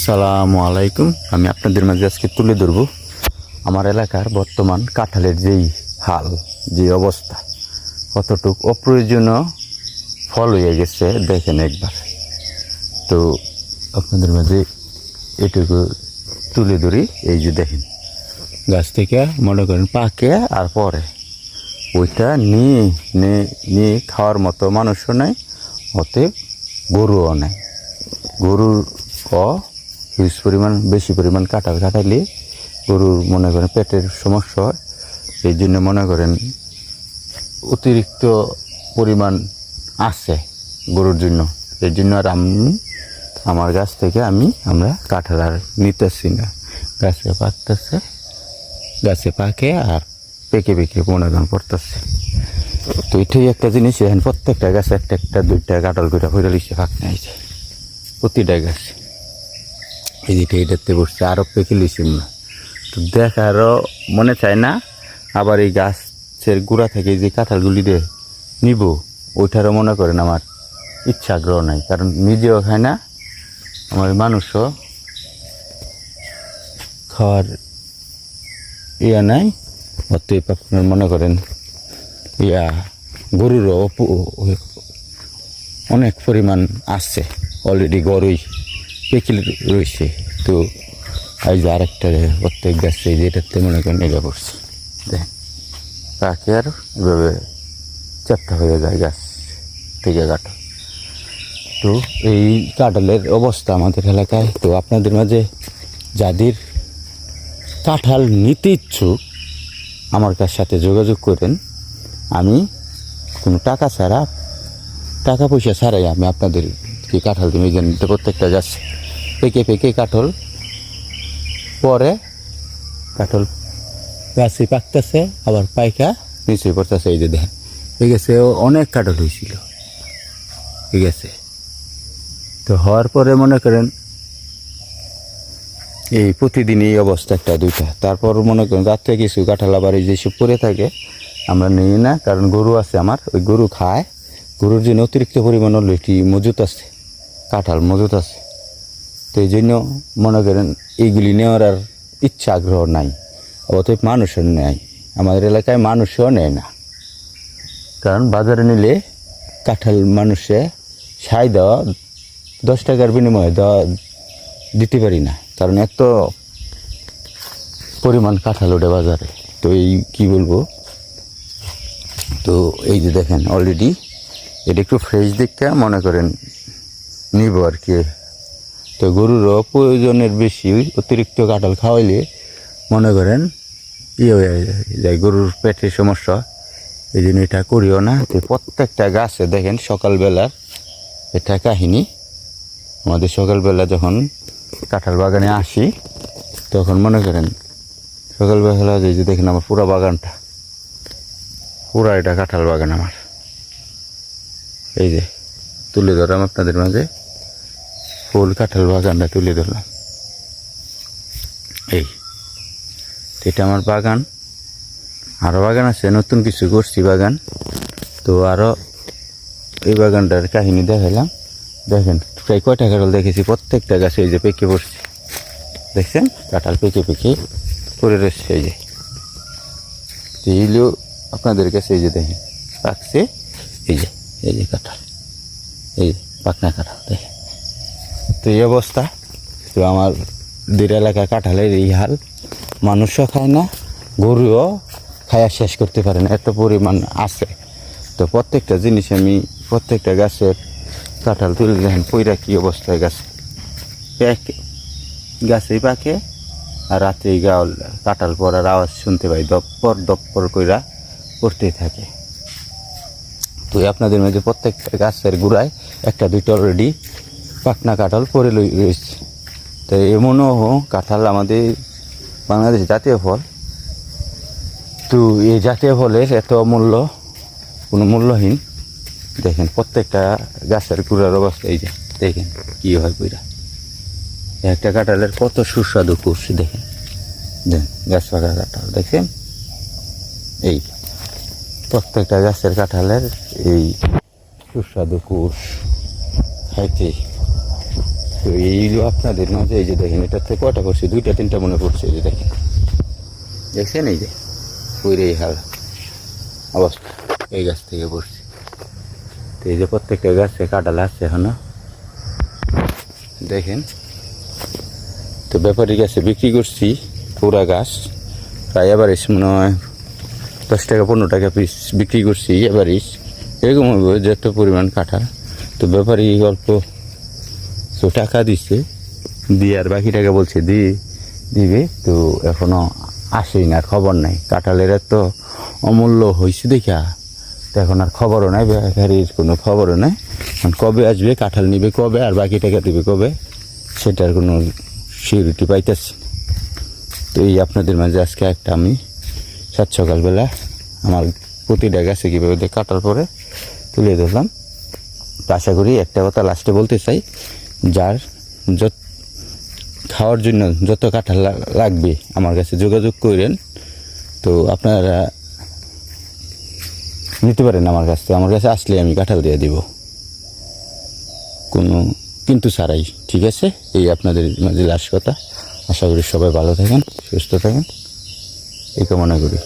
আসসালামু আলাইকুম। আমি আপনাদের মাঝে আজকে তুলে ধরব আমার এলাকার বর্তমান কাঁঠালের যেই হাল, যে অবস্থা। কতটুক অপ্রয়োজনীয় ফল হয়ে গেছে দেখেন একবার। তো আপনাদের মাঝে এটুকু তুলে ধরি, এই যে দেখেন। গাছ থেকে মনে করেন পাকে আর পরে। ওইটা নিয়ে নিয়ে নিয়ে খাওয়ার মতো মানুষও নাই, অতএব গরুও নাই। গরুর ও হিউজ পরিমাণ, বেশি পরিমাণ কাটা কাটাইলে গরুর মনে করেন পেটের সমস্যা হয়। এই জন্য মনে করেন অতিরিক্ত পরিমাণ আছে গরুর জন্য। এর জন্য আর আমি, আমার গাছ থেকে আমি, আমরা কাঁঠাল আর নিতেছি না। গাছে পাকতেছে, গাছে পাকে আর পেকে পেকে মনে করেন পড়তেছে তো এটাই একটা জিনিস, এখন প্রত্যেকটা গাছে একটা একটা দুইটা কাঁঠাল করে হইলে লিখে ফাঁক নিয়েছে প্রতিটা গাছ। এদিকে এটাতে বসছে আরও পেকে লিছিল না তো দেখারও মনে চায় না, আবার এই গাছের গোড়া থেকে যে কাঁঠালগুলি দিয়ে নিব, ওইটারও মনে করেন আমার ইচ্ছা আগ্রহ নাই, কারণ নিজেও খায় না, আমার মানুষও খাওয়ার ইয়া নাই, অতএব আপনার মনে করেন, ইয়া গরুরও অনেক পরিমাণ আসছে অলরেডি গরুই। পেকে রয়েছে। তো এই যে আরেকটা প্রত্যেক গাছে যেটাতে মনে করেন এগা পড়ছে। দেখেন পাখি আর এভাবে চ্যাপ্টা হয়ে যায় গাছ থেকে কাটা। তো এই কাঁঠালের অবস্থা আমাদের এলাকায়। তো আপনাদের মাঝে যাদের কাঁঠাল নিতে ইচ্ছুক, আমার কাছ সাথে যোগাযোগ করেন। আমি কোনো টাকা ছাড়া, টাকা পয়সা ছাড়াই আমি আপনাদের কি কাঁঠাল জানতে প্রত্যেকটা গাছ পেকে পেকে কাঠল। পরে কাঠল গাছে পাকতেছে, আবার পাইকা নিচে পড়তেছে, এই যে দেখেন। আছে অনেক কাঠল হয়েছিল। ঠিক আছে তো হওয়ার পরে মনে করেন, এই প্রতিদিন এই অবস্থা একটা দুইটা। তারপর মনে করেন, রাত্রে কিছু কাঁঠাল আবার এই যেসব পরে থাকে, আমরা নিই না, কারণ গরু আছে আমার, ওই গরু খায়। গরুর জন্য অতিরিক্ত পরিমাণ এটি মজুত আছে, কাঁঠাল মজুত আছে। তো এই জন্য মনে করেন এইগুলি নেওয়ার আর ইচ্ছা আগ্রহ নাই, অতএব মানুষের নেয়। আমাদের এলাকায় মানুষও নেয় না। কারণ বাজারে নিলে কাঁঠাল মানুষে সাই দেওয়া, দশ টাকার বিনিময়ে দেওয়া দিতে পারি না। কারণ এত পরিমাণ কাঁঠাল ওঠে বাজারে। তো এই কী বলব? তো এই যে দেখেন অলরেডি এটা একটু ফ্রেশ দেখতে মনে করেন নিব আর কি। তো গরুরও প্রয়োজনের বেশি অতিরিক্ত কাঁঠাল খাওয়াইলে মনে করেন ইয়ে হয়ে যায়, গরুর পেটের সমস্যা। এই জন্য এটা করিও না। তো প্রত্যেকটা গাছে দেখেন সকালবেলার এটা কাহিনী। আমাদের সকালবেলা যখন কাঁঠাল বাগানে আসি, তখন মনে করেন সকালবেলা যে দেখেন আমার পুরা বাগানটা। পুরা এটা কাঁঠাল বাগান আমার। এই যে তুলে ধরলাম আপনাদের মাঝে। ফুল কাঁঠাল বাগানটা তুলে ধরলাম। এই, এটা আমার বাগান। আরও বাগান আছে, নতুন কিছু করছি বাগান। তো আরও এই বাগানটার কাহিনী দেখাইলাম। দেখেন, প্রায় কয়টা কাঁঠাল দেখেছি, প্রত্যেকটা গাছে এই যে পেকে পড়ছে। দেখছেন? কাঁঠাল পেকে পেকে পড়ে রয়েছে এই যে। এইগুলো আপনাদের কাছে এই যে দেখেন, পাকছে। এই যে এই যে কাঁঠাল। এই পাকনা কাঁঠাল, দেখেন। তো এই অবস্থা। তো আমার দের এলাকা কাঁঠালের এই হাল। মানুষও খায় না, গরুও খায়া শেষ করতে পারে না, এত পরিমাণ আছে। তো প্রত্যেকটা জিনিস আমি প্রত্যেকটা গাছের কাঁঠাল তুলে দেখেন, পইরা কী অবস্থায় গাছে। প্যাকে গাছেই পাকে, আর রাত্রে গাওয়াল কাঁঠাল পড়ার আওয়াজ শুনতে পাই দপ্পর দপ্পর কইরা পড়তেই থাকে। তো আপনাদের মধ্যে প্রত্যেকটা গাছের গোড়ায় একটা দুইটা অলরেডি পাকনা কাঁঠাল পরে রয়েছে। তো এমনও কাঁঠাল আমাদের বাংলাদেশ জাতীয় ফল। তো এই জাতীয় ফলের এত মূল্য, কোনো মূল্যহীন। দেখেন প্রত্যেকটা গাছের গুড়ার অবস্থা এই যে, দেখেন কী হয় পুরা একটা কাঁঠালের কত সুস্বাদু কুরসি, দেখেন। দেখেন গাছ পাকা কাঁঠাল, দেখেন। এই প্রত্যেকটা গাছের কাঁঠালের এই সুস্বাদু কুশ খাইতে তো এই যে আপনাদের মাঝে, এই যে দেখেন এটাতে কটা করছে? দুইটা, তিনটা মনে পড়ছে, এই যে দেখেন। দেখছেন এই যে? ওই রে হাল অবস্থা। এই গাছ থেকে পড়ছে। তো এই যে প্রত্যেকটা গাছে কাটাল আসছে এখনও। দেখেন। তো ব্যাপারী গাছে বিক্রি করছি পুরা গাছ। প্রায় এবারিস মনে হয় দশ টাকা, পনেরো টাকা পিস বিক্রি করছি এবারিস এরকম হবে, যত পরিমাণ কাঁঠাল। তো ব্যাপারী অল্প তো টাকা দিচ্ছে দিয়ে আর বাকি টাকা বলছে, দি, দিবে? তো এখনও আসেই না, আর খবর নাই। কাঁঠালের এত অমূল্য হয়েছে দেখা তো এখন আর খবরও নাই, ব্যাপারীর কোনো খবরও নাই। কবে আসবে, কাঁঠাল নিবে কবে, আর বাকি টাকা দিবে কবে, সেটার কোনো সিউরিটি পাইতেছি। তো এই আপনাদের মাঝে আজকে একটা আমি সাত সকালবেলা আমার প্রতিটা গাছে কীভাবে কাটার পরে তুলে ধরলাম। তো আশা করি একটা কথা লাস্টে বলতে চাই যার যত খাওয়ার জন্য যত কাঁঠাল লাগবে আমার কাছে যোগাযোগ করেন। তো আপনারা নিতে পারেন আমার কাছ থেকে। আমার কাছে আসলে আমি কাঁঠাল দিয়ে দিব। কোনো কিন্তু ছাড়াই, ঠিক আছে? এই আপনাদের মাঝে লাস্ট কথা। আশা করি সবাই ভালো থাকেন, সুস্থ থাকেন। এই কামনা করি।